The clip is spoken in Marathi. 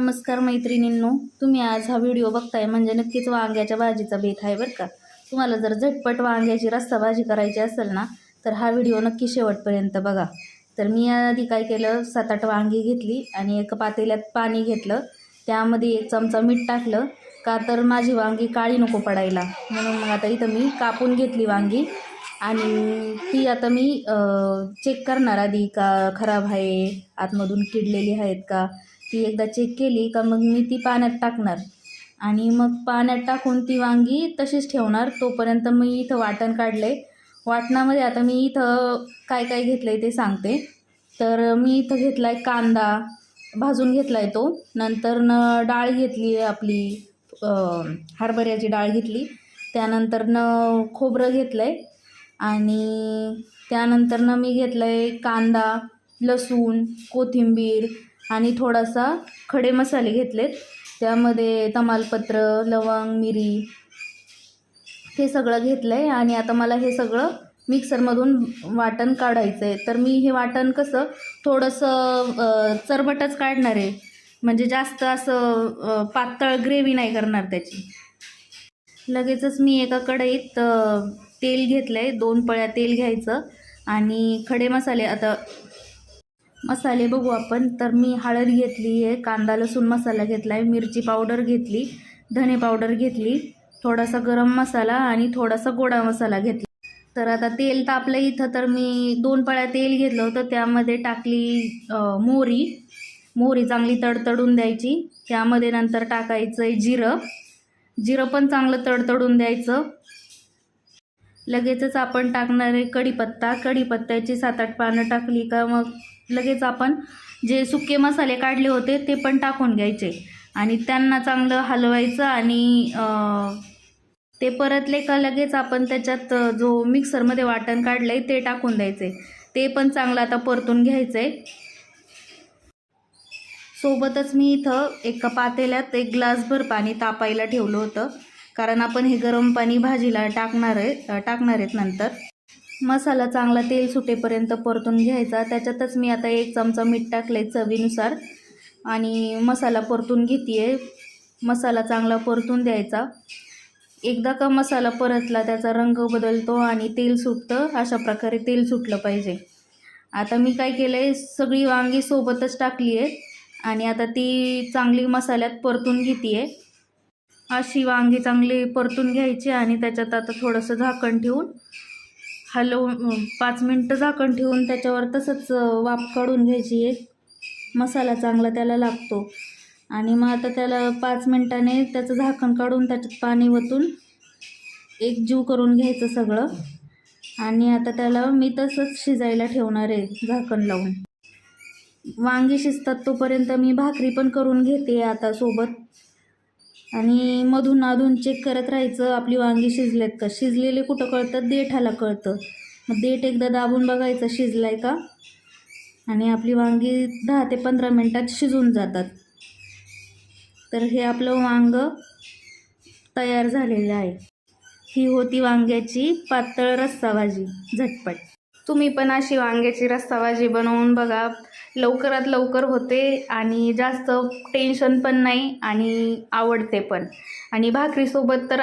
नमस्कार मैत्रिणींनो तुम्ही आज हा व्हिडिओ बघताय म्हणजे नक्कीच वांग्याच्या भाजीचा बेत आहे बरं का. तुम्हाला जर झटपट वांग्याची रस्सा भाजी करायची असेल ना तर हा व्हिडिओ नक्की शेवटपर्यंत बघा. तर मी आधी काय केलं सात आठ वांगी घेतली आणि एक पातेल्यात पाणी घेतलं. त्यामध्ये एक चमचा मीठ टाकलं. का तर माझी वांगी काळी नको पडायला. म्हणून मग आता इथं मी कापून घेतली वांगी. आणि ती आता मी चेक करणार आधी का खराब आहे आतमधून किडलेली आहेत का? ती एकदा चेक केली का मग मी ती पाण्यात टाकणार. आणि मग पाण्यात टाकून ती वांगी तशीच ठेवणार. तोपर्यंत मी इथं वाटण काढलं आहे वाटणामध्ये आता मी इथं काय काय घेतलं आहे ते सांगते. तर मी इथं घेतला आहे कांदा भाजून घेतला आहे तो. नंतर न डाळ घेतली आहे आपली हरभऱ्याची डाळ घेतली. त्यानंतर न खोबरं घेतलं आहे आणि त्यानंतरनं मी घेतलं आहे कांदा लसूण कोथिंबीर आणि थोडासा खडे मसाले घेतलेत. त्यामध्ये तमालपत्र लवंग मिरी हे सगळं घेतलं आहे आणि आता मला हे सगळं मिक्सरमधून वाटण काढायचं आहे तर मी हे वाटण कसं थोडंसं चरबटच काढणार आहे. म्हणजे जास्त असं पातळ ग्रेव्ही नाही करणार त्याची. लगेचच मी एका कढईत तेल घेतलं आहे दोन पळ्या तेल घ्यायचं आणि खडे मसाले. आता मसाले बघू आपण. तर मी हळद घेतली आहे कांदा लसूण मसाला घेतला आहे मिरची पावडर घेतली धने पावडर घेतली थोडासा गरम मसाला आणि थोडासा गोडा मसाला घेतला. तर आता तेल तापलं इथं तर मी दोन पळ्या तेल घेतलं होतं. त्यामध्ये टाकली मोहरी. मोहरी चांगली तडतडून द्यायची. त्यामध्ये नंतर टाकायचं आहे जिरं. जिरं पण चांगलं तडतडून द्यायचं. लगेचच आपण टाकणार आहे कढीपत्ता. कढीपत्त्याची सात आठ पानं टाकली का मग लगेच आपण जे सुके मसाले काढले होते ते पण टाकून घ्यायचे. आणि त्यांना चांगलं हलवायचं आणि ते परतले का लगेच आपण त्याच्यात जो मिक्सरमध्ये वाटण काढलं आहे ते टाकून द्यायचे. ते पण चांगलं आता परतून घ्यायचं आहे सोबतच मी इथं एका पातेल्यात एक ग्लासभर पाणी तापायला ठेवलं होतं. कारण आपण हे गरम पाणी भाजीला टाकणार आहे टाकणार आहेत नंतर. मसाला चांगला तेल सुटेपर्यंत परतून घ्यायचा. त्याच्यातच मी आता एक चमचा मीठ टाकलं आहे चवीनुसार. आणि मसाला परतून घेते आहे मसाला चांगला परतून द्यायचा. एकदा का मसाला परतला त्याचा रंग बदलतो आणि तेल सुटतं अशा प्रकारे तेल सुटलं पाहिजे. आता मी काय केलं आहे सगळी वांगी सोबतच टाकली आहे आणि आता ती चांगली मसाल्यात परतून घेते आहे अशी वांगी चांगली परतून घ्यायची आणि त्याच्यात आता थोडंसं झाकण ठेवून हलवून पाच मिनटं झाकण ठेवून त्याच्यावर तसंच वाफ काढून घ्यायची एक. मसाला चांगला त्याला लागतो. आणि मग आता त्याला पाच मिनटाने त्याचं झाकण काढून त्याच्यात पाणी ओतून एक जीव करून घ्यायचं सगळं. आणि आता त्याला मी तसंच शिजायला ठेवणार आहे झाकण लावून. वांगी शिजतात तोपर्यंत मी भाकरी पण करून घेते आता सोबत. आणि मधून अधून चेक करत राहायचं. आपली वांगी शिजलेत का? शिजलेले कुठं कळतं? देठाला कळतं. मग देठ एकदा दाबून बघायचं शिजलाय का? आणि आपली वांगी दहा ते पंधरा मिनटात शिजून जातात. तर हे आपलं वांग तयार झालेलं आहे. ही होती वांग्याची पातळ रस्सा भाजी झटपट. तुम्ही पण अशी वांग्याची रस्सा भाजी बनवून बघा. लवकरात लवकर होते आणि जास्त टेन्शन पण नाही आणि आवडते पण. आणि भाकरीसोबत तर